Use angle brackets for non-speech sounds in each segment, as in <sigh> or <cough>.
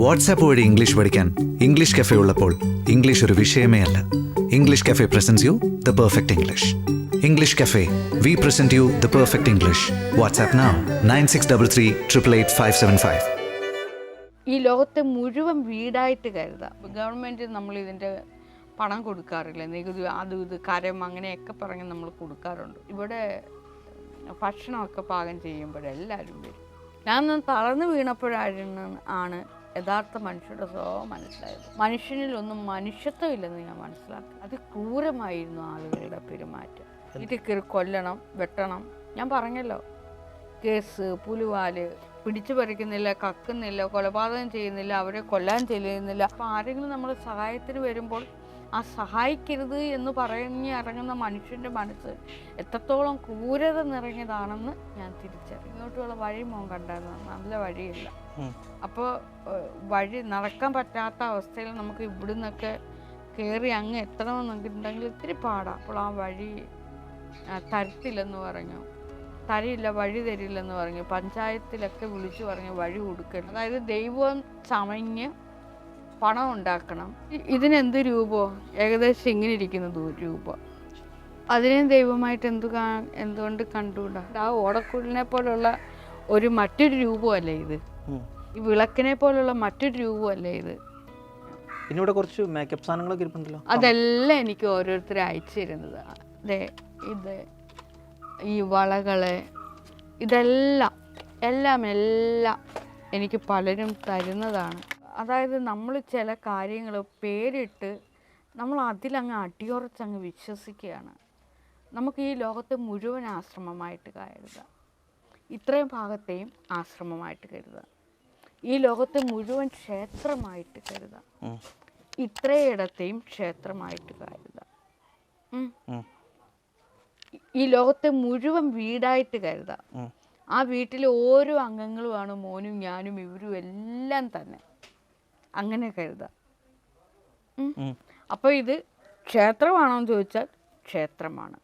WhatsApp വഴി English പഠിക്കാൻ English cafe ഉള്ളപ്പോൾ ഇംഗ്ലീഷ് ഒരു വിഷയമേ അല്ല. English cafe presents you the perfect English English cafe we present you the perfect English WhatsApp now nine six double three triple eight five seven five ഈ ലോകത്തെ മുഴുവൻ വീടായിട്ട് കരുതാം. ഗവൺമെന്റ് നമ്മൾ ഇതിന്റെ പണം കൊടുക്കാറില്ല. നികുതി അത് ഇത് കരം അങ്ങനെയൊക്കെ പറഞ്ഞ് നമ്മൾ കൊടുക്കാറുണ്ട്. ഇവിടെ ഭക്ഷണമൊക്കെ പാകം ചെയ്യുമ്പോഴെല്ലാവരും വരും. ഞാൻ തളർന്നു വീണപ്പോഴായിരുന്നു ആണ് യഥാർത്ഥ മനുഷ്യരുടെ സ്വഭാവം മനസ്സിലായത്. മനുഷ്യനിലൊന്നും മനുഷ്യത്വം ഇല്ലെന്ന് ഞാൻ മനസ്സിലാക്കി. അത് ക്രൂരമായിരുന്നു ആളുകളുടെ പെരുമാറ്റം. ഇത് കൊല്ലണം വെട്ടണം. ഞാൻ പറഞ്ഞല്ലോ കേസ് പുലുവാൽ പിടിച്ചു പറിക്കുന്നില്ല കക്കുന്നില്ല കൊലപാതകം ചെയ്യുന്നില്ല അവരെ കൊല്ലാൻ ചെയ്യുന്നില്ല അപ്പം ആരെങ്കിലും നമ്മൾ സഹായത്തിന് വരുമ്പോൾ ആ സഹായിക്കരുത് എന്ന് പറഞ്ഞ് ഇറങ്ങുന്ന മനുഷ്യന്റെ മനസ്സ് എത്രത്തോളം ക്രൂരത നിറഞ്ഞതാണെന്ന് ഞാൻ തിരിച്ചറിഞ്ഞു. ഇങ്ങോട്ടുള്ള വഴി മോൻ കണ്ടായിരുന്നു. നല്ല വഴിയില്ല. അപ്പോൾ വഴി നടക്കാൻ പറ്റാത്ത അവസ്ഥയിൽ നമുക്ക് ഇവിടുന്നൊക്കെ കയറി അങ്ങ് എത്തണമെന്നുണ്ടെങ്കിൽ ഇത്തിരി പാടാം. അപ്പോൾ ആ വഴി തരത്തില്ലെന്ന് പറഞ്ഞു. തരില്ല വഴി തരില്ലെന്ന് പറഞ്ഞു. പഞ്ചായത്തിലൊക്കെ വിളിച്ചു പറഞ്ഞു വഴി കൊടുക്കരുത്. അതായത് ദൈവം ചമഞ്ഞ് പണം ഉണ്ടാക്കണം. ഇതിനെന്ത് രൂപോ? ഏകദേശം ഇങ്ങനെ ഇരിക്കുന്ന രൂപം. അതിനെ ദൈവമായിട്ട് എന്തു കാ എന്തുകൊണ്ട് കണ്ടുകൂടാ? ആ ഓടക്കുഴലിനെ പോലുള്ള ഒരു മറ്റൊരു രൂപമല്ലേ ഇത്? ഈ വിളക്കിനെ പോലുള്ള മറ്റൊരു രൂപമല്ലേ ഇത്? പിന്നെ കുറച്ച് മേക്കപ്പ് സാധനങ്ങളൊക്കെ ഇരിപ്പുണ്ടല്ലോ. അതെല്ലാം എനിക്ക് ഓരോരുത്തർ അയച്ചു തരുന്നത്. അതെ ഇത് ഈ വളകൾ ഇതെല്ലാം എല്ലാം എല്ലാം എനിക്ക് പലരും തരുന്നതാണ്. അതായത് നമ്മൾ ചില കാര്യങ്ങൾ പേരിട്ട് നമ്മൾ അതിലങ്ങ് അടിയുറച്ചങ്ങ് വിശ്വസിക്കുകയാണ്. നമുക്ക് ഈ ലോകത്തെ മുഴുവൻ ആശ്രമമായിട്ട് കരുതുക ഇത്രയും ഭാഗത്തെയും ആശ്രമമായിട്ട് കരുതുക ഈ ലോകത്തെ മുഴുവൻ ക്ഷേത്രമായിട്ട് കരുതാം. ഇത്രയിടത്തെയും ക്ഷേത്രമായിട്ട് കരുതാം. ഈ ലോകത്തെ മുഴുവൻ വീടായിട്ട് കരുതാം ആ വീട്ടിലെ ഓരോ അംഗങ്ങളുമാണ് മോനും ഞാനും ഇവരും എല്ലാം തന്നെ. അങ്ങനെ കരുതാം. അപ്പോൾ ഇത് ക്ഷേത്രമാണോ എന്ന് ചോദിച്ചാൽ ക്ഷേത്രമാണ്.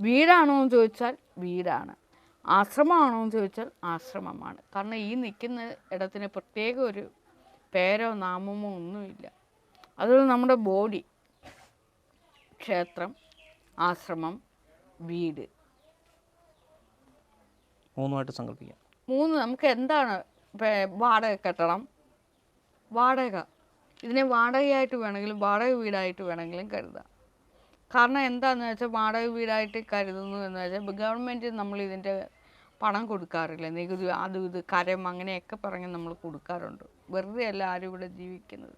വീടാണോ എന്ന് ചോദിച്ചാൽ വീടാണ്. ആശ്രമമാണോ എന്ന് ചോദിച്ചാൽ ആശ്രമമാണ്. കാരണം ഈ നിൽക്കുന്ന ഇടത്തിന് പ്രത്യേക ഒരു പേരോ നാമമോ ഒന്നുമില്ല. അതുപോലെ നമ്മുടെ ബോഡി ക്ഷേത്രം ആശ്രമം വീട്. മൂന്നുമായിട്ട് സങ്കല്പിക്കാം. മൂന്ന് നമുക്ക് എന്താണ് വാടക കെട്ടണം വാടക. ഇതിനെ വാടകയായിട്ട് വേണമെങ്കിലും വാടക വീടായിട്ട് വേണമെങ്കിലും കരുതാം. കാരണം എന്താണെന്ന് വെച്ചാൽ വാടക വീടായിട്ട് കരുതുന്നു എന്ന് വെച്ചാൽ ഗവൺമെന്റ് നമ്മൾ ഇതിന്റെ പണം കൊടുക്കാറില്ല? നികുതി അത് ഇത് കരം അങ്ങനെയൊക്കെ പറഞ്ഞ് നമ്മൾ കൊടുക്കാറുണ്ട്. വെറുതെ അല്ല ആരും ഇവിടെ ജീവിക്കുന്നത്.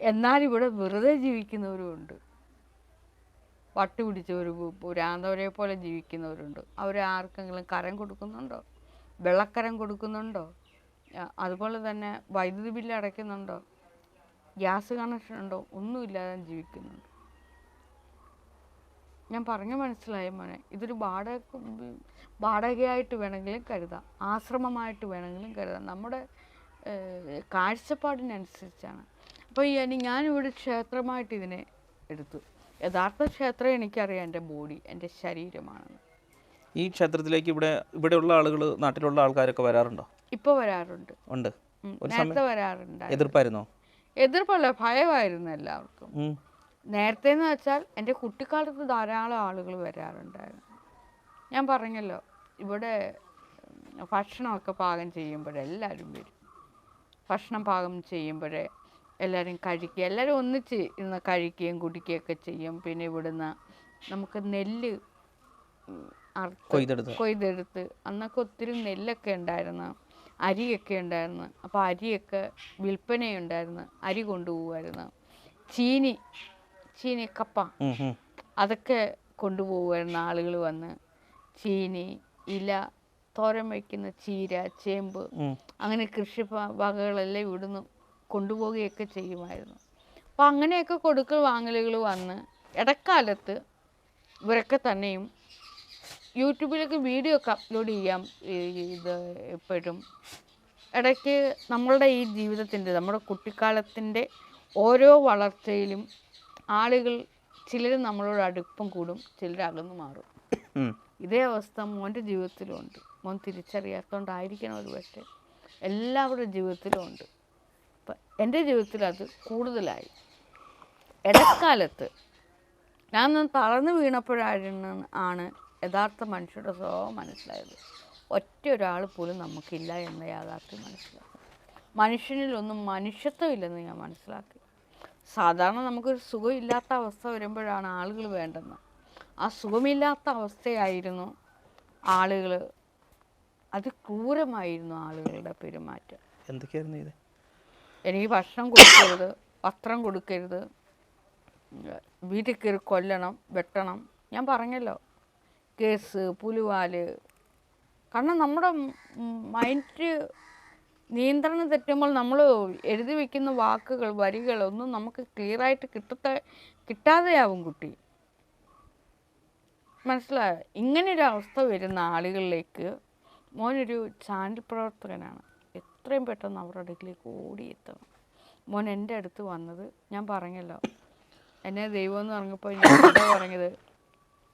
എന്നാൽ ഇവിടെ വെറുതെ ജീവിക്കുന്നവരും ഉണ്ട്. പിടിച്ച ഒരു പുരാന്തവരെ പോലെ ജീവിക്കുന്നവരുണ്ട്. അവർ ആർക്കെങ്കിലും കരം കൊടുക്കുന്നുണ്ടോ? വെള്ളക്കരം കൊടുക്കുന്നുണ്ടോ? അതുപോലെ തന്നെ വൈദ്യുതി ബില്ല് അടയ്ക്കുന്നുണ്ടോ? ഗ്യാസ് കണക്ഷൻ ഉണ്ടോ? ഒന്നുമില്ലാതെ ജീവിക്കുന്നുണ്ട്. ഞാൻ പറഞ്ഞു മനസ്സിലായ മോനെ? ഇതൊരു വാടക വാടകയായിട്ട് വേണമെങ്കിലും കരുതാം. ആശ്രമമായിട്ട് വേണമെങ്കിലും കരുതാം. നമ്മുടെ കാഴ്ചപ്പാടിനനുസരിച്ചാണ്. അപ്പോൾ ഇനി ഞാനിവിടെ ക്ഷേത്രമായിട്ട് ഇതിനെ എടുത്തു. യഥാർത്ഥ ക്ഷേത്രം എനിക്കറിയാം എന്റെ ബോഡി എന്റെ ശരീരമാണെന്ന്. ഈ ക്ഷേത്രത്തിലേക്ക് ഇവിടെ ഇവിടെയുള്ള ആളുകൾ നാട്ടിലുള്ള ആൾക്കാരൊക്കെ വരാറുണ്ടോ? ഇപ്പോൾ വരാറുണ്ട്. ഉണ്ട്. ഒരു നേരത്തെ വരാറുണ്ട്. എതിർപ്പായിരുന്നോ? എതിർപ്പല്ല ഭയമായിരുന്നു എല്ലാവർക്കും. നേരത്തെ എന്ന് വെച്ചാൽ എന്റെ കുട്ടിക്കാലത്ത് ധാരാളം ആളുകൾ വരാറുണ്ടായിരുന്നു. ഞാൻ പറഞ്ഞല്ലോ ഇവിടെ ഭക്ഷണമൊക്കെ പാകം ചെയ്യുമ്പോഴെല്ലാവരും വരും. ഭക്ഷണം പാകം ചെയ്യുമ്പോഴേ എല്ലാവരും കഴിക്കുക. എല്ലാവരും ഒന്നിച്ച് ഇന്ന് കഴിക്കുകയും കുടിക്കുകയൊക്കെ ചെയ്യും. പിന്നെ ഇവിടുന്ന് നമുക്ക് നെല്ല് കൊയ്തെടുത്ത്. കൊയ്തെടുത്ത് അന്നൊക്കെ ഒത്തിരി നെല്ലൊക്കെ ഉണ്ടായിരുന്നു. അരിയൊക്കെ ഉണ്ടായിരുന്നു. അപ്പോൾ അരിയൊക്കെ വിൽപ്പനയുണ്ടായിരുന്നു. അരി കൊണ്ടുപോകുമായിരുന്നു ചീനി ചീനി കപ്പ. അതൊക്കെ കൊണ്ടുപോകുമായിരുന്നു ആളുകൾ വന്ന്. ചീനി ഇല തോരൻ വയ്ക്കുന്ന ചീര ചേമ്പ് അങ്ങനെ കൃഷി വകകളെല്ലാം ഇവിടുന്ന് കൊണ്ടുപോവുകയൊക്കെ ചെയ്യുമായിരുന്നു. അപ്പോൾ അങ്ങനെയൊക്കെ കൊടുക്കൽ വാങ്ങലുകൾ വന്ന് ഇടക്കാലത്ത് ഇവരൊക്കെ തന്നെയും യൂട്യൂബിലൊക്കെ വീഡിയോ ഒക്കെ അപ്ലോഡ് ചെയ്യാം. ഇത് എപ്പോഴും. ഇടയ്ക്ക് നമ്മളുടെ ഈ ജീവിതത്തിന്റെ നമ്മുടെ കുട്ടിക്കാലത്തിന്റെ ഓരോ വളർച്ചയിലും ആളുകൾ ചിലർ നമ്മളോട് അടുപ്പം കൂടും ചിലർ അകന്നു മാറും ഇതേ അവസ്ഥ മോന്റെ ജീവിതത്തിലുണ്ട് മോൻ തിരിച്ചറിയാത്തതുകൊണ്ടായിരിക്കണം ഒരു പക്ഷേ. എല്ലാവരുടെ ജീവിതത്തിലും ഉണ്ട്. അപ്പം എന്റെ ജീവിതത്തിൽ അത് കൂടുതലായി. ഇടക്കാലത്ത് ഞാൻ തളർന്നു വീണപ്പോഴായിരുന്നു ആണ് യഥാർത്ഥ മനുഷ്യരുടെ സ്വഭാവം മനസ്സിലായത്. ഒറ്റ ഒരാൾ പോലും നമുക്കില്ല എന്ന യാഥാർത്ഥ്യം മനസ്സിലാക്കി മനുഷ്യനിലൊന്നും മനുഷ്യത്വം ഇല്ലെന്ന് ഞാൻ മനസ്സിലാക്കി. സാധാരണ നമുക്കൊരു സുഖമില്ലാത്ത അവസ്ഥ വരുമ്പോഴാണ് ആളുകൾ വേണ്ടെന്ന് ആ സുഖമില്ലാത്ത അവസ്ഥയായിരുന്നു ആളുകൾ. അത് ക്രൂരമായിരുന്നു ആളുകളുടെ പെരുമാറ്റം. എന്തൊക്കെയായിരുന്നു ഇത്? എനിക്ക് ഭക്ഷണം കൊടുക്കരുത് വസ്ത്രം കൊടുക്കരുത് വീട്ടിൽ കയറി കൊല്ലണം വെട്ടണം. ഞാൻ പറഞ്ഞല്ലോ കേസ് പുലുവാൽ. കാരണം നമ്മുടെ മൈൻഡ് നിയന്ത്രണം തെറ്റുമ്പോൾ നമ്മൾ എഴുതി വെക്കുന്ന വാക്കുകൾ വരികൾ ഒന്നും നമുക്ക് ക്ലിയറായിട്ട് കിട്ടത്തെ കിട്ടാതെയാവും കുട്ടി. മനസ്സിലായോ? ഇങ്ങനെ ഒരു അവസ്ഥ വരുന്ന ആളുകളിലേക്ക് മോനൊരു ചാനൽ പ്രവർത്തകനാണ്. എത്രയും പെട്ടെന്ന് അവരുടെ അടുക്കിലേക്ക് ഓടിയെത്തണം. മോൻ എന്റെ അടുത്ത് വന്നത് ഞാൻ പറഞ്ഞല്ലോ. എന്നെ ദൈവം എന്ന് പറഞ്ഞപ്പോൾ ഞാൻ പറഞ്ഞത്?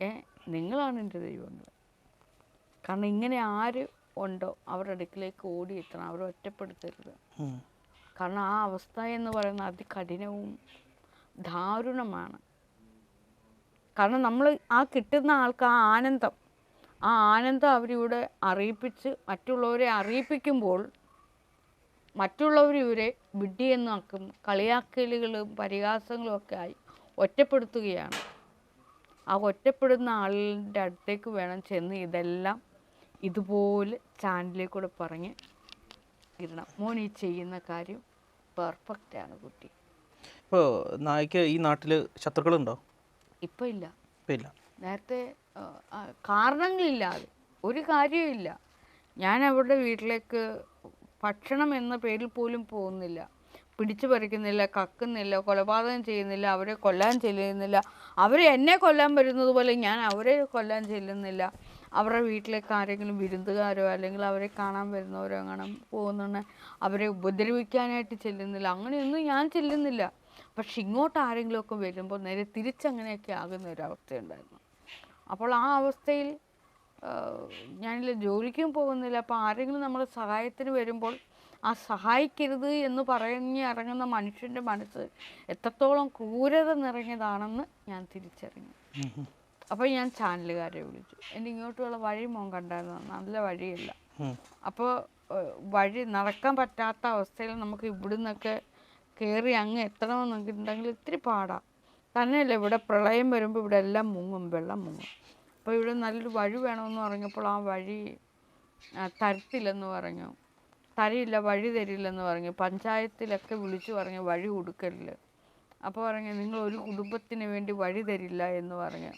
ഏ? നിങ്ങളാണ് എന്റെ ദൈവങ്ങൾ കാരണം ഇങ്ങനെ ആര് ഉണ്ടോ അവരുടെ അടുക്കിലേക്ക് ഓടിയെത്തണം അവരെ ഒറ്റപ്പെടുത്തരുത്. കാരണം ആ അവസ്ഥ എന്ന് പറയുന്നത് അതികഠിനവും ദാരുണമാണ്. കാരണം നമ്മൾ ആ കിട്ടുന്ന ആൾക്ക് ആ ആനന്ദം ആ ആനന്ദം അവരിവിടെ അറിയിപ്പിച്ച് മറ്റുള്ളവരെ അറിയിപ്പിക്കുമ്പോൾ മറ്റുള്ളവർ ഇവരെ വിഡ്ഢിയെന്നാക്കും കളിയാക്കലുകളും പരിഹാസങ്ങളും ഒക്കെ ആയി ഒറ്റപ്പെടുത്തുകയാണ്. ആ ഒറ്റപ്പെടുന്ന ആളിന്റെ അടുത്തേക്ക് വേണം ചെന്ന് ഇതെല്ലാം ഇതുപോലെ ചാനലിൽ കൂടെ പറഞ്ഞ് ഇടണം. മോൻ ഈ ചെയ്യുന്ന കാര്യം പെർഫെക്റ്റാണ് കുട്ടി. ഇപ്പോൾ നായ്ക്ക് ഈ നാട്ടിൽ ശത്രുക്കളുണ്ടോ? ഇപ്പം ഇല്ല. ഇല്ല. നേരത്തെ കാരണങ്ങളില്ലാതെ ഒരു കാര്യമില്ല ഞാൻ അവരുടെ വീട്ടിലേക്ക് ഭക്ഷണം എന്ന പേരിൽ പോലും പോകുന്നില്ല. പിടിച്ചു പറിക്കുന്നില്ല കക്കുന്നില്ല കൊലപാതകം ചെയ്യുന്നില്ല അവരെ കൊല്ലാൻ ചെല്ലുന്നില്ല. അവർ എന്നെ കൊല്ലാൻ വരുന്നത് പോലെ ഞാൻ അവരെ കൊല്ലാൻ ചെല്ലുന്നില്ല. അവരുടെ വീട്ടിലേക്ക് ആരെങ്കിലും വിരുന്നുകാരോ അല്ലെങ്കിൽ അവരെ കാണാൻ വരുന്നവരോ അങ്ങനെ പോകുന്നുണ്ട്. അവരെ ഉപദ്രവിക്കാനായിട്ട് ചെല്ലുന്നില്ല. അങ്ങനെയൊന്നും ഞാൻ ചെല്ലുന്നില്ല. പക്ഷെ ഇങ്ങോട്ട് ആരെങ്കിലുമൊക്കെ വരുമ്പോൾ നേരെ തിരിച്ചങ്ങനെയൊക്കെ ആകുന്ന ഒരു അവസ്ഥയുണ്ടായിരുന്നു. അപ്പോൾ ആ അവസ്ഥയിൽ ഞാനില്ല ജോലിക്കും പോകുന്നില്ല. അപ്പോൾ ആരെങ്കിലും നമ്മളെ സഹായത്തിന് വരുമ്പോൾ ആ സഹായിക്കരുത് എന്ന് പറഞ്ഞ് ഇറങ്ങുന്ന മനുഷ്യന്റെ മനസ്സ് എത്രത്തോളം ക്രൂരത നിറഞ്ഞതാണെന്ന് ഞാൻ തിരിച്ചറിഞ്ഞു. അപ്പോൾ ഞാൻ ചാനലുകാരെ വിളിച്ചു. എന്റെ ഇങ്ങോട്ടുള്ള വഴി മോൻ കണ്ടായിരുന്നു. നല്ല വഴിയല്ല. അപ്പൊ അപ്പോൾ വഴി നടക്കാൻ പറ്റാത്ത അവസ്ഥയിൽ നമുക്ക് ഇവിടുന്നൊക്കെ കയറി അങ്ങ് എത്തണമെന്നുണ്ടെങ്കിൽ ഇത്തിരി പാടാ. തന്നെയല്ല ഇവിടെ പ്രളയം വരുമ്പോൾ ഇവിടെ എല്ലാം മുങ്ങും വെള്ളം മുങ്ങും. അപ്പോൾ ഇവിടെ നല്ലൊരു വഴി വേണമെന്ന് പറഞ്ഞപ്പോൾ ആ വഴി തരത്തില്ലെന്ന് പറഞ്ഞു. തരില്ല വഴി തരില്ലെന്ന് പറഞ്ഞു. പഞ്ചായത്തിലൊക്കെ വിളിച്ചു പറഞ്ഞു വഴി കൊടുക്കലില്ല അപ്പോൾ പറഞ്ഞു നിങ്ങൾ ഒരു കുടുംബത്തിന് വേണ്ടി വഴി തരില്ല എന്ന് പറഞ്ഞു.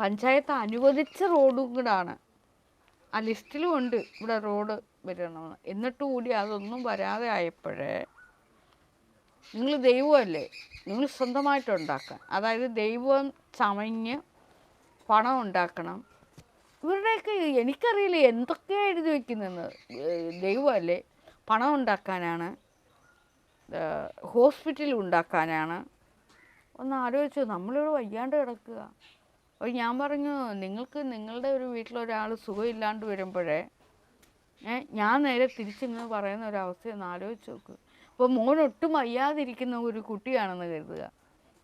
പഞ്ചായത്ത് അനുവദിച്ച റോഡും കൂടാണ്. ആ ലിസ്റ്റിലും ഉണ്ട് ഇവിടെ റോഡ് വരണമെന്ന്. എന്നിട്ട് കൂടി അതൊന്നും വരാതെ ആയപ്പോഴേ നിങ്ങൾ ദൈവമല്ലേ? നിങ്ങൾ സ്വന്തമായിട്ട് ഉണ്ടാക്കുക അതായത് ദൈവം ചമഞ്ഞ് പണം ഉണ്ടാക്കണം. ഇവരുടെയൊക്കെ എനിക്കറിയില്ല എന്തൊക്കെയാണ് എഴുതി വയ്ക്കുന്നത് ദൈവമല്ലേ? പണം ഉണ്ടാക്കാനാണ് ഹോസ്പിറ്റൽ ഉണ്ടാക്കാനാണ്. ഒന്ന് ആലോചിച്ചു നമ്മളിവിടെ വയ്യാണ്ട് കിടക്കുക. അപ്പോൾ ഞാൻ പറഞ്ഞു നിങ്ങൾക്ക് നിങ്ങളുടെ ഒരു വീട്ടിലൊരാൾ സുഖമില്ലാണ്ട് വരുമ്പോഴേ ഞാൻ നേരെ തിരിച്ചിങ്ങനെ പറയുന്ന ഒരു അവസ്ഥ ഒന്ന് ആലോചിച്ച് നോക്ക്. അപ്പോൾ മോൻ ഒട്ടും വയ്യാതിരിക്കുന്ന ഒരു കുട്ടിയാണെന്ന് കരുതുക.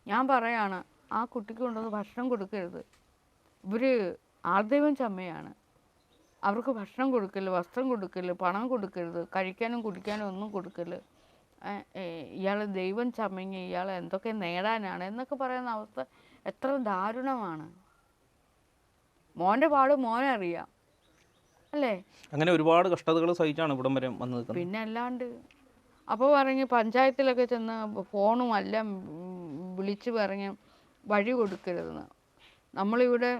ഞാൻ പറയാണ് ആ കുട്ടിക്ക് കൊണ്ടുവന്ന് ഭക്ഷണം കൊടുക്കരുത്. ഇവർ ആർദൈവം ചമ്മയാണ്. അവർക്ക് ഭക്ഷണം കൊടുക്കൽ വസ്ത്രം കൊടുക്കൽ പണം കൊടുക്കരുത് കഴിക്കാനും കുടിക്കാനും ഒന്നും കൊടുക്കൽ. ഇയാൾ ദൈവം ചമഞ്ഞ് ഇയാൾ എന്തൊക്കെ നേടാനാണ് എന്നൊക്കെ പറയുന്ന അവസ്ഥ എത്ര ദാരുണമാണ്. മോന്റെ പാട് മോനെ അറിയാം. അല്ലേ? അങ്ങനെ ഒരുപാട് കഷ്ടതകൾ സഹിച്ചാണ് ഇവിടം വരെ വന്നത് പിന്നെ അല്ലാണ്ട് അപ്പോൾ പറഞ്ഞ് പഞ്ചായത്തിലൊക്കെ ചെന്ന് ഫോണും എല്ലാം വിളിച്ച് പറഞ്ഞ് വഴി കൊടുക്കരുതെന്ന്. നമ്മളിവിടെ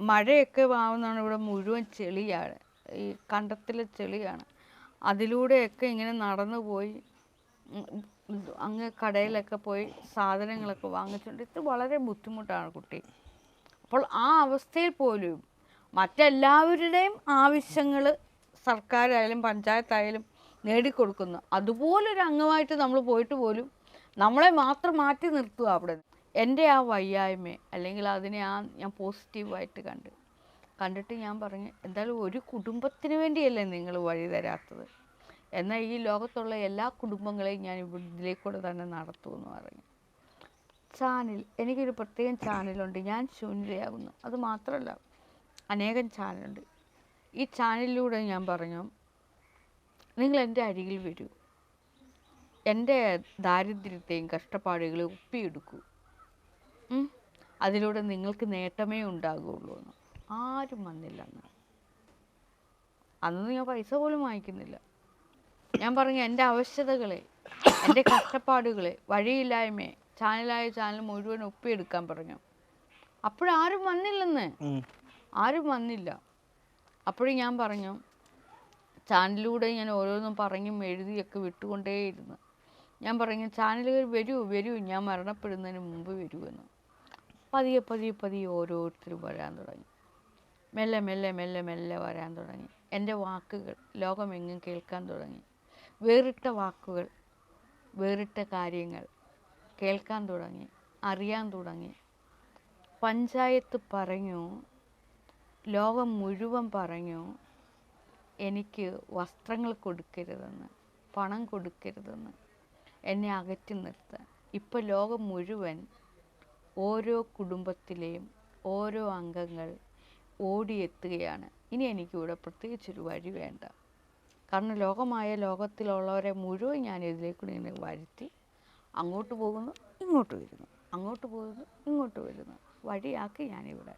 മഴയൊക്കെ ആവുന്നതാണ് ഇവിടെ മുഴുവൻ ചെളിയാണ്. ഈ കണ്ടത്തിലെ ചെളിയാണ്. അതിലൂടെയൊക്കെ ഇങ്ങനെ നടന്നു പോയി. അങ്ങ് കടയിലൊക്കെ പോയി സാധനങ്ങളൊക്കെ വാങ്ങിച്ചുകൊണ്ട് ഇത് വളരെ ബുദ്ധിമുട്ടാണ് കുട്ടി. അപ്പോൾ ആ അവസ്ഥയിൽ പോലും മറ്റെല്ലാവരുടെയും ആവശ്യങ്ങൾ സർക്കാരായാലും പഞ്ചായത്തായാലും നേടിക്കൊടുക്കുന്നു. അതുപോലൊരു അംഗമായിട്ട് നമ്മൾ പോയിട്ട് പോലും നമ്മളെ മാത്രം മാറ്റി നിർത്തുക അവിടെ. എന്റെ ആ വയ്യായ്മ അല്ലെങ്കിൽ അതിനെ ആ ഞാൻ പോസിറ്റീവായിട്ട് കണ്ട് കണ്ടിട്ട് ഞാൻ പറഞ്ഞു എന്തായാലും ഒരു കുടുംബത്തിന് വേണ്ടിയല്ലേ നിങ്ങൾ വഴി തരാത്തത്. എന്നാൽ ഈ ലോകത്തുള്ള എല്ലാ കുടുംബങ്ങളെയും ഞാൻ ഇതിലേക്കൂടെ തന്നെ നടത്തുമെന്ന് പറഞ്ഞു. ചാനൽ എനിക്കൊരു പ്രത്യേകം ചാനലുണ്ട്. ഞാൻ ശൂന്യതയാകുന്നു. അത് മാത്രമല്ല അനേകം ചാനലുണ്ട്. ഈ ചാനലിലൂടെ ഞാൻ പറഞ്ഞു നിങ്ങൾ എന്റെ അരികിൽ വരൂ. എന്റെ ദാരിദ്ര്യത്തെയും കഷ്ടപ്പാടുകളെയും ഒപ്പിയെടുക്കൂ. അതിലൂടെ നിങ്ങൾക്ക് നേട്ടമേ ഉണ്ടാകുള്ളൂ എന്ന്. ആരും വന്നില്ല അന്ന്. അന്ന് ഞാൻ പൈസ പോലും വാങ്ങിക്കുന്നില്ല. ഞാൻ പറഞ്ഞു എന്റെ ആവശ്യതകളെ എന്റെ കഷ്ടപ്പാടുകളെ വഴിയില്ലായ്മയെ ചാനലായ ചാനൽ മുഴുവൻ ഒപ്പിയെടുക്കാൻ പറഞ്ഞു. അപ്പോഴാരും വന്നില്ലെന്ന്. വന്നില്ലന്ന്. ആരും വന്നില്ല. അപ്പോഴും ഞാൻ പറഞ്ഞു ചാനലിലൂടെ ഞാൻ ഓരോന്നും പറഞ്ഞും എഴുതിയൊക്കെ വിട്ടുകൊണ്ടേയിരുന്നു. ഞാൻ പറഞ്ഞു ചാനലുകൾ വരൂ വരൂ. ഞാൻ മരണപ്പെടുന്നതിന് മുമ്പ് വരൂ എന്ന് പതിയെ പതിയെ പതിയെ ഓരോരുത്തരും വരാൻ തുടങ്ങി. മെല്ലെ മെല്ലെ മെല്ലെ മെല്ലെ വരാൻ തുടങ്ങി. എന്റെ വാക്കുകൾ ലോകമെങ്ങും കേൾക്കാൻ തുടങ്ങി. വേറിട്ട വാക്കുകൾ വേറിട്ട കാര്യങ്ങൾ കേൾക്കാൻ തുടങ്ങി അറിയാൻ തുടങ്ങി. പഞ്ചായത്ത് പറഞ്ഞു ലോകം മുഴുവൻ പറഞ്ഞു എനിക്ക് വസ്ത്രങ്ങൾ കൊടുക്കരുതെന്ന് പണം കൊടുക്കരുതെന്ന് എന്നെ അകറ്റി നിർത്താൻ. ഇപ്പോൾ ലോകം മുഴുവൻ ഓരോ കുടുംബത്തിലെയും ഓരോ അംഗങ്ങൾ ഓടിയെത്തുകയാണ്. ഇനി എനിക്കിവിടെ പ്രത്യേകിച്ചൊരു വഴി വേണ്ട. കാരണം ലോകമായ ലോകത്തിലുള്ളവരെ മുഴുവൻ ഞാൻ ഇതിലേക്ക് ഇങ്ങനെ വരുത്തി അങ്ങോട്ട് പോകുന്നു ഇങ്ങോട്ട് വരുന്നു അങ്ങോട്ട് പോകുന്നു ഇങ്ങോട്ട് വരുന്നു. വഴിയാക്കി ഞാനിവിടെ.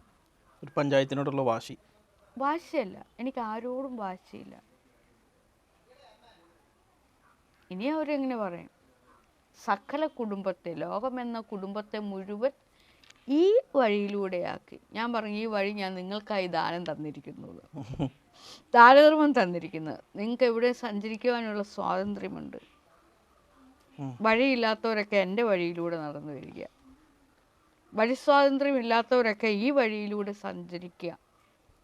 ഒരു പഞ്ചായത്തിനോടുള്ള വാശി. വാശിയല്ല. എനിക്ക് ആരോടും വാശിയില്ല. ഇനി അവരെങ്ങനെ പറയും? സകല കുടുംബത്തെ ലോകമെന്ന കുടുംബത്തെ മുഴുവൻ ഈ വഴിയിലൂടെയാക്കി. ഞാൻ പറഞ്ഞു ഈ വഴി ഞാൻ നിങ്ങൾക്കായി ദാനം തന്നിരിക്കുന്നത് <laughs> ദാനധർമ്മം തന്നിരിക്കുന്നത് നിങ്ങൾക്ക് എവിടെ സഞ്ചരിക്കുവാനുള്ള സ്വാതന്ത്ര്യമുണ്ട്. വഴിയില്ലാത്തവരൊക്കെ എന്റെ വഴിയിലൂടെ നടന്നു വരിക വഴി സ്വാതന്ത്ര്യം ഇല്ലാത്തവരൊക്കെ ഈ വഴിയിലൂടെ സഞ്ചരിക്കുക.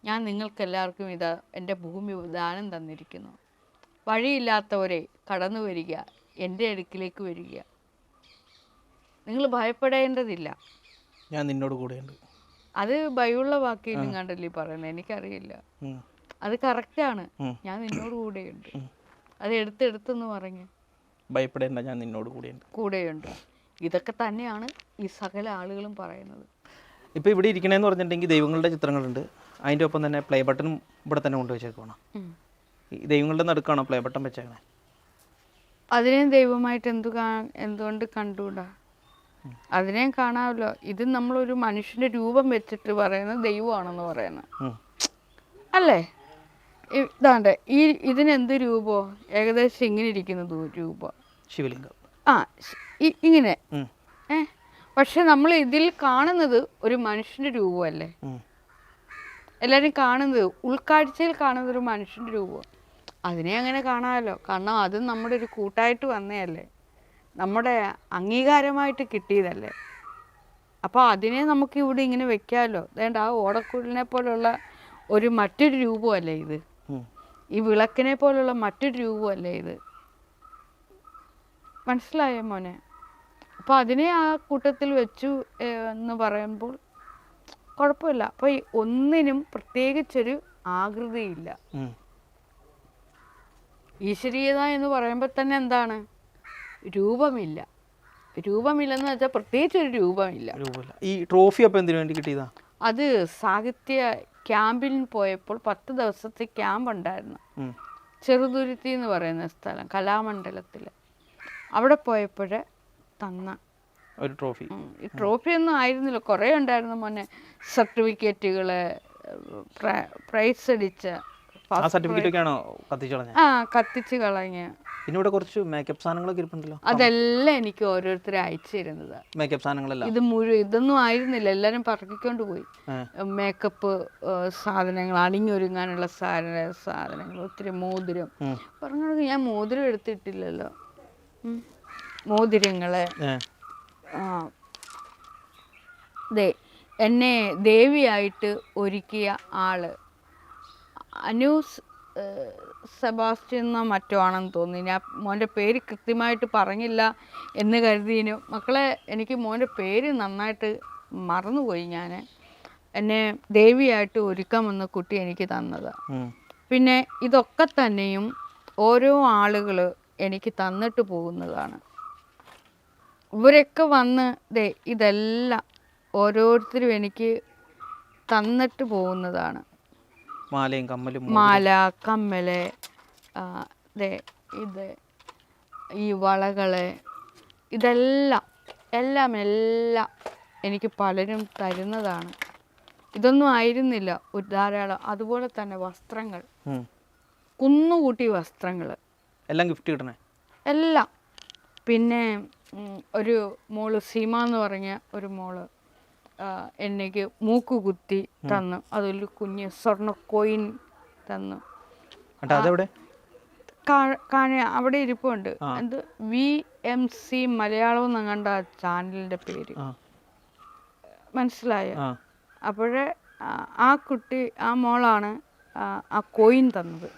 ഞാൻ നിങ്ങൾക്കെല്ലാവർക്കും ഇത് എന്റെ ഭൂമി ദാനം തന്നിരിക്കുന്നു. വഴിയില്ലാത്തവരെ കടന്നു വരിക. എന്റെ അടുക്കിലേക്ക് വരിക. നിങ്ങൾ ഭയപ്പെടേണ്ടതില്ല. ഞാൻ നിന്നോട് കൂടെയുണ്ട്. അത് ബൈബിളിലെ വാക്കിലും കണ്ടല്ലേ പറയുന്നത്? എനിക്കറിയില്ല. അത് കറക്റ്റാണ് ആണ്. ഞാൻ നിന്നോട് കൂടെയുണ്ട്. അത് എടുത്തെടുത്തെന്ന് പറഞ്ഞു. ഭയപ്പെടേണ്ട ഞാൻ നിന്നോട് കൂടെയുണ്ട്. കൂടെയുണ്ട്. ഇതൊക്കെ തന്നെയാണ് ഈ സകല ആളുകളും പറയുന്നത്. ഇപ്പോൾ ഇവിടെ ഇരിക്കണേന്ന് പറഞ്ഞിട്ടുണ്ടെങ്കിൽ ദൈവങ്ങളുടെ ചിത്രങ്ങളുണ്ട്. അതിന്റെ ഒപ്പം തന്നെ പ്ലേ ബട്ടണും ഇവിടെ തന്നെ കൊണ്ടുവച്ചേക്കുവാണ്. ഈ ദൈവങ്ങളുടെ നടുക്കാണോ പ്ലേ ബട്ടൺ വെച്ചേക്കണേ? അതിനെ ദൈവമായിട്ട് എന്തു എന്തുകൊണ്ട് കണ്ടുകൂടാ? അതിനെയും കാണാമല്ലോ. ഇത് നമ്മളൊരു മനുഷ്യന്റെ രൂപം വെച്ചിട്ട് പറയുന്നത് ദൈവമാണെന്ന് പറയുന്നത്. അല്ലേ? ഇതാണ്ട് ഈ ഇതിനെന്ത് രൂപോ? ഏകദേശം ഇങ്ങനെ ഇരിക്കുന്ന ദൂ- രൂപം. ശിവലിംഗം. ആ ഇങ്ങനെ. ഏ? പക്ഷെ നമ്മൾ ഇതിൽ കാണുന്നത് ഒരു മനുഷ്യന്റെ രൂപമല്ലേ? എല്ലാരും എല്ലാവരും കാണുന്നത് ഉൾക്കാഴ്ചയിൽ കാണുന്നത് ഒരു മനുഷ്യന്റെ രൂപം. അതിനെ അങ്ങനെ കാണാമല്ലോ. കാരണം അത് നമ്മുടെ ഒരു കൂട്ടായിട്ട് വന്നതല്ലേ? നമ്മുടെ അംഗീകാരമായിട്ട് കിട്ടിയതല്ലേ? അപ്പോൾ അതിനെ നമുക്ക് ഇവിടെ ഇങ്ങനെ വെക്കാമല്ലോ വേണ്ട ആ ഓടക്കുഴലിനെ പോലുള്ള ഒരു മറ്റൊരു രൂപമല്ലേ ഇത്? ഈ വിളക്കിനെ പോലുള്ള മറ്റൊരു രൂപമല്ലേ ഇത്? മനസ്സിലായോ മോനെ? അപ്പോൾ അതിനെ ആ കൂട്ടത്തിൽ വെച്ചു എന്ന് പറയുമ്പോൾ കുഴപ്പമില്ല. അപ്പോൾ ഒന്നിനും പ്രത്യേകിച്ചൊരു ആകൃതിയില്ല. ഈശ്വരീയത എന്ന് പറയുമ്പോൾ തന്നെ എന്താണ്? രൂപമില്ല. രൂപമില്ലെന്ന് വെച്ചാൽ പ്രത്യേകിച്ചൊരു രൂപമില്ല. രൂപമില്ല. ഈ ട്രോഫി അപ്പം എന്തിനു വേണ്ടി കിട്ടിയതാ? അത് സാഹിത്യ ക്യാമ്പിൽ പോയപ്പോൾ പത്ത് ദിവസത്തെ ക്യാമ്പ് ഉണ്ടായിരുന്നു. ചെറുതുരുത്തി എന്ന് പറയുന്ന സ്ഥലം കലാമണ്ഡലത്തിൽ അവിടെ പോയപ്പോൾ തന്ന. ഒരു ട്രോഫി. ഈ ട്രോഫി ഒന്നും ആയിരുന്നില്ല. കുറേ ഉണ്ടായിരുന്നു മോനെ. സർട്ടിഫിക്കറ്റുകൾ പ്രൈസ് അടിച്ച ആ കത്തിച്ച് കളഞ്ഞ്. പിന്നെ ഇവിടെ കുറച്ച് മേക്കപ്പ് സാധനങ്ങളൊക്കെ ഇരിപ്പുണ്ടല്ലോ. അതെല്ലാം എനിക്ക് ഓരോരുത്തരെ അയച്ചു തരുന്നത്. മേക്കപ്പ് സാധനങ്ങളെല്ലാം? ഇത് മുഴുവൻ ഇതൊന്നും ആയിരുന്നില്ല. എല്ലാരും പറക്കിക്കൊണ്ട് പോയി. മേക്കപ്പ് സാധനങ്ങൾ അണിഞ്ഞൊരുങ്ങാനുള്ള സാധന സാധനങ്ങൾ ഒത്തിരി മോതിരം. പറഞ്ഞു ഞാൻ മോതിരം എടുത്തിട്ടില്ലല്ലോ. മോതിരങ്ങൾ. ആ, ദേ എന്നെ ദേവിയായിട്ട് ഒരുക്കിയ ആൾ. അനൂസ് എന്നോ മറ്റോ ആണെന്ന് തോന്നി ഞാൻ മോന്റെ പേര് കൃത്യമായിട്ട് പറഞ്ഞില്ല എന്ന് കരുതിയിനു. മക്കളെ എനിക്ക് മോന്റെ പേര് നന്നായിട്ട് മറന്നുപോയി ഞാൻ എന്നെ ദേവിയായിട്ട് ഒരുക്കമെന്ന് കുട്ടി എനിക്ക് തന്നത്. പിന്നെ ഇതൊക്കെ തന്നെയും ഓരോ ആളുകൾ എനിക്ക് തന്നിട്ട് പോകുന്നതാണ്. ഇവരൊക്കെ വന്ന് ദേ ഇതെല്ലാം ഓരോരുത്തരും എനിക്ക് തന്നിട്ട് പോകുന്നതാണ്. മാലയും കമ്മലും മാല കമ്മൽ ഇത് ഈ വളകൾ ഇതെല്ലാം എല്ലാം എല്ലാം എനിക്ക് പലരും തരുന്നതാണ്. ഇതൊന്നും ആയിരുന്നില്ല ഒരു ധാരാളം അതുപോലെ തന്നെ വസ്ത്രങ്ങൾ. കുന്നുകൂട്ടി വസ്ത്രങ്ങൾ എല്ലാം ഗിഫ്റ്റ് കിട്ടണേ? എല്ലാം. പിന്നെ ഒരു മോൾ സീമ എന്ന് പറഞ്ഞ ഒരു മോൾ. എനിക്ക് മൂക്ക് കുത്തി തന്നു. അതൊരു കുഞ്ഞ് സ്വർണ കോയിൻ തന്നു. കാണ- അവിടെ ഇരിപ്പുണ്ട്. എന്ത് വി എം സി മലയാളം എന്നങ്ങണ്ട ചാനലിന്റെ പേര്. മനസ്സിലായോ? അപ്പോഴേ ആ കുട്ടി ആ മോളാണ് ആ, കോയിൻ തന്നത്.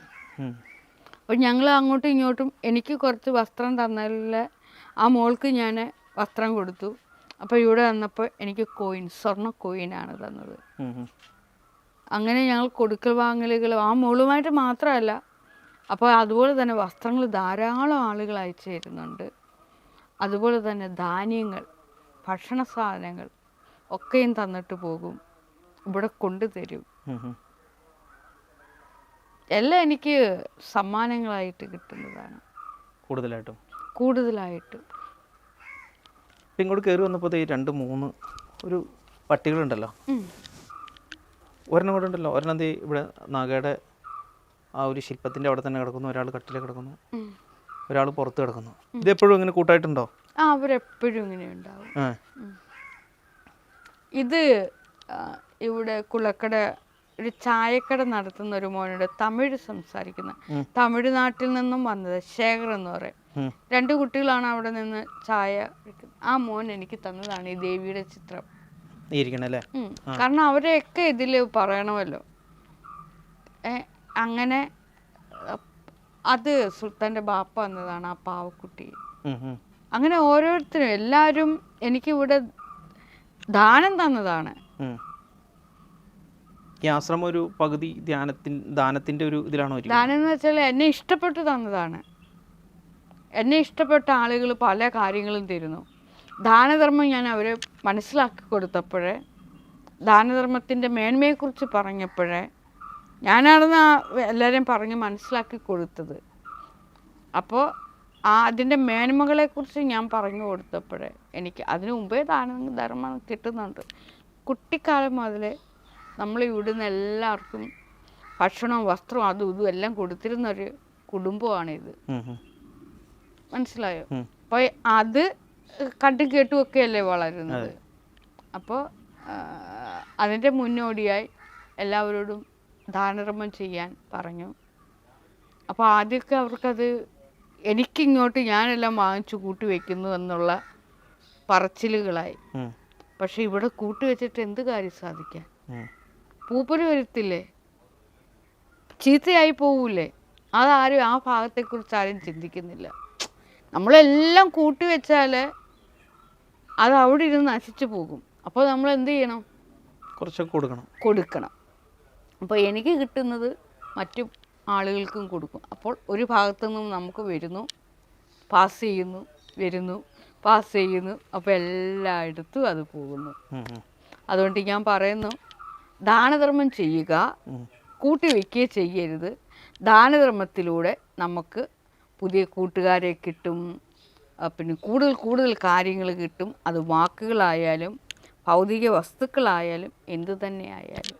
അപ്പോൾ ഞങ്ങൾ അങ്ങോട്ടും ഇങ്ങോട്ടും എനിക്ക് കുറച്ച് വസ്ത്രം തന്നതിൽ ആ മോൾക്ക് ഞാൻ വസ്ത്രം കൊടുത്തു. അപ്പോൾ ഇവിടെ വന്നപ്പോൾ എനിക്ക് കോയിൻ സ്വർണ കോയിനാണ് തന്നത്. അങ്ങനെ ഞങ്ങൾ കൊടുക്കൽ വാങ്ങലുകൾ ആ മോളുമായിട്ട് മാത്രമല്ല അപ്പോൾ അതുപോലെ തന്നെ വസ്ത്രങ്ങൾ ധാരാളം ആളുകൾ അയച്ചു തരുന്നുണ്ട്. അതുപോലെ തന്നെ ധാന്യങ്ങൾ ഭക്ഷണ സാധനങ്ങൾ ഒക്കെയും തന്നിട്ട് പോകും. ഇവിടെ കൊണ്ടുതരും. എല്ലാം എനിക്ക് സമ്മാനങ്ങളായിട്ട് കിട്ടുന്നതാണ്. കൂടുതലായിട്ടും? കൂടുതലായിട്ടും. ഇപ്പം ഇങ്ങോട്ട് കയറി വന്നപ്പോൾ ഈ രണ്ട് മൂന്ന് ഒരു പട്ടികളുണ്ടല്ലോ. ഒരെണ്ണം കൂടെ ഉണ്ടല്ലോ. ഒരെണ്ണം എന്ത് ഇവിടെ നാഗയുടെ ആ ഒരു ശില്പത്തിന്റെ അവിടെ തന്നെ കിടക്കുന്നു. ഒരാൾ കട്ടിൽ കിടക്കുന്നു. ഒരാൾ പുറത്ത് കിടക്കുന്നു. ഇത് എപ്പോഴും ഇങ്ങനെ കൂട്ടായിട്ടുണ്ടോ? അവരെപ്പോഴും ഇങ്ങനെ ഉണ്ടാവും. ഇത് ഇവിടെ കുളക്കട ഒരു ചായക്കട നടത്തുന്ന ഒരു മോനുണ്ട്. തമിഴ് സംസാരിക്കുന്ന. തമിഴ്നാട്ടിൽ നിന്നും വന്നത് ശേഖർ എന്ന് പറയും. രണ്ട് കുട്ടികളാണ് അവിടെ നിന്ന് ചായ ആ മോൻ എനിക്ക് തന്നതാണ് ഈ ദേവിയുടെ ചിത്രം. കാരണം അവരെയൊക്കെ ഇതിൽ പറയണമല്ലോ. അങ്ങനെ അത് സുൽത്താന്റെ ബാപ്പ എന്നതാണ് ആ പാവക്കുട്ടി. അങ്ങനെ ഓരോരുത്തരും എല്ലാവരും എനിക്കിവിടെ ദാനം തന്നതാണ്. ഈ ആശ്രമം ഒരു പകുതി ധ്യാനത്തിൻ ദാനത്തിന്റെ ഒരു ഇതിലാണോ ദാനം എന്ന് വെച്ചാൽ എന്നെ ഇഷ്ടപ്പെട്ടു തന്നതാണ്. എന്നെ ഇഷ്ടപ്പെട്ട ആളുകൾ പല കാര്യങ്ങളും തരുന്നു. ദാനധർമ്മം ഞാൻ അവരെ മനസ്സിലാക്കി കൊടുത്തപ്പോഴേ ദാനധർമ്മത്തിന്റെ മേന്മയെക്കുറിച്ച് പറഞ്ഞപ്പോഴേ ഞാനാണെന്ന് എല്ലാവരെയും പറഞ്ഞ് മനസ്സിലാക്കി കൊടുത്തത്. അപ്പോൾ ആ അതിന്റെ മേന്മകളെക്കുറിച്ച് ഞാൻ പറഞ്ഞു കൊടുത്തപ്പോഴേ എനിക്ക് അതിനു മുമ്പേ ദാനം ധർമ്മം കിട്ടുന്നുണ്ട്. കുട്ടിക്കാലം മുതൽ നമ്മൾ ഇവിടുന്ന് എല്ലാവർക്കും ഭക്ഷണവും വസ്ത്രവും അതും ഇതും എല്ലാം കൊടുത്തിരുന്നൊരു കുടുംബമാണിത്. മനസ്സിലായോ? അപ്പൊ അത് കണ്ടും കേട്ടും ഒക്കെ അല്ലേ വളരുന്നത് അപ്പോൾ അതിന്റെ മുന്നോടിയായി എല്ലാവരോടും ദാനധർമ്മം ചെയ്യാൻ പറഞ്ഞു. അപ്പോൾ ആദ്യമൊക്കെ അവർക്കത് എനിക്കിങ്ങോട്ട് ഞാനെല്ലാം വാങ്ങിച്ചു കൂട്ടി വെക്കുന്നു എന്നുള്ള പറച്ചിലുകളായി. പക്ഷെ ഇവിടെ കൂട്ടി വെച്ചിട്ട് എന്ത് കാര്യം സാധിക്കാൻ. പൂപ്പൽ വരുത്തില്ലേ? ചീത്തയായി പോവൂലേ അതാരും ആ ഭാഗത്തെക്കുറിച്ച് ആരും ചിന്തിക്കുന്നില്ല. നമ്മളെല്ലാം കൂട്ടി വെച്ചാൽ അത് അവിടെ ഇരുന്ന് നശിച്ചു പോകും. അപ്പോൾ നമ്മൾ എന്ത് ചെയ്യണം? കുറച്ചൊക്കെ കൊടുക്കണം. കൊടുക്കണം. അപ്പോൾ എനിക്ക് കിട്ടുന്നത് മറ്റു ആളുകൾക്കും കൊടുക്കും. അപ്പോൾ ഒരു ഭാഗത്തു നിന്നും നമുക്ക് വരുന്നു. പാസ് ചെയ്യുന്നു വരുന്നു പാസ് ചെയ്യുന്നു. അപ്പോൾ എല്ലായിടത്തും അത് പോകുന്നു. അതുകൊണ്ട് ഞാൻ പറയുന്നു ദാനധർമ്മം ചെയ്യുക. ഉം. കൂട്ടി വയ്ക്കുകയോ ചെയ്യരുത്. ദാനധർമ്മത്തിലൂടെ നമുക്ക് പുതിയ കൂട്ടുകാരെ കിട്ടും പിന്നെ കൂടുതൽ കൂടുതൽ കാര്യങ്ങൾ കിട്ടും. അത് വാക്കുകളായാലും ഭൗതിക വസ്തുക്കളായാലും എന്തു തന്നെ ആയാലും